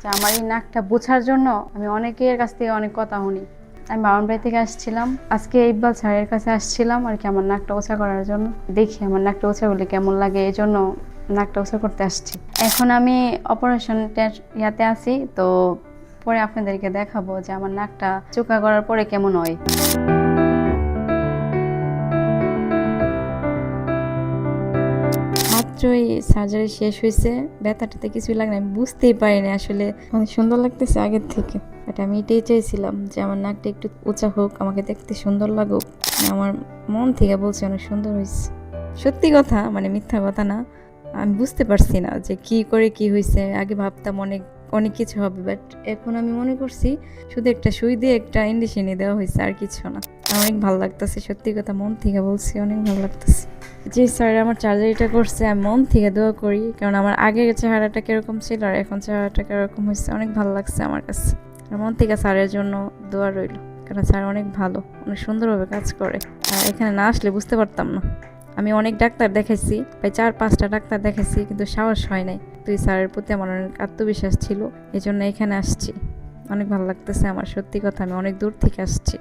যে আমার এই নাকটা বোঝার জন্য আমি অনেকের কাছ থেকে অনেক কথা শুনি। আমি বাউন্ডারি থেকে আসছিলাম। আজকে ইকবাল স্যারের কাছে আসছিলাম আর কি আমার নাকটা ওছা করার জন্য। দেখি আমার নাকটা ওছা করলে কেমন লাগে এই জন্য নাকটা ওছা করতে আসছি। এখন আমি অপারেশন ইয়াতে আছি, তো পরে আপনাদেরকে দেখাবো যে আমার নাকটা চোখা করার পরে কেমন হয়। মাত্রই সার্জারি শেষ হয়েছে। ব্যথাটাতে কিছুই লাগে না। আমি বুঝতেই পারিনি আসলে। অনেক সুন্দর লাগতেছে আগের থেকে। এটা আমি এটাই চাইছিলাম যে আমার নাকটা একটু উঁচা হোক, আমাকে দেখতে সুন্দর লাগুক। আমার মন থেকে বলছে অনেক সুন্দর হয়েছে। সত্যি কথা মানে মিথ্যা কথা না। আমি বুঝতে পারছি না যে কি করে কি হয়েছে। আগে ভাবতাম অনেক অনেক কিছু হবে বাট এখন আমি মনে করছি শুধু একটা সুই দিয়ে একটা ইন্ডিশনে দেওয়া হয়েছে আর কিছু না। অনেক ভালো লাগতেছে। সত্যি কথা, মন থেকে বলছি অনেক ভালো লাগতেছে। যে স্যার, আমার চার্জারিটা করছে আমি মন থেকে দোয়া করি। কারণ আমার আগের চেহারাটা কীরকম ছিল আর এখন চেহারাটা কীরকম হয়েছে, অনেক ভালো লাগছে আমার কাছে। আর মন থেকে স্যারের জন্য দোয়া রইল, কারণ স্যার অনেক ভালো, অনেক সুন্দরভাবে কাজ করে। আর এখানে না আসলে বুঝতে পারতাম না। আমি অনেক ডাক্তার দেখাইছি, প্রায় চার, পাঁচটা ডাক্তার দেখাইছি, কিন্তু সাহস হয় নাই। তুই স্যারের প্রতি আমার অনেক আত্মবিশ্বাস ছিল এই জন্য এখানে আসছি। অনেক ভালো লাগতেছে আমার, সত্যি কথা, আমি অনেক দূর থেকে আসছি।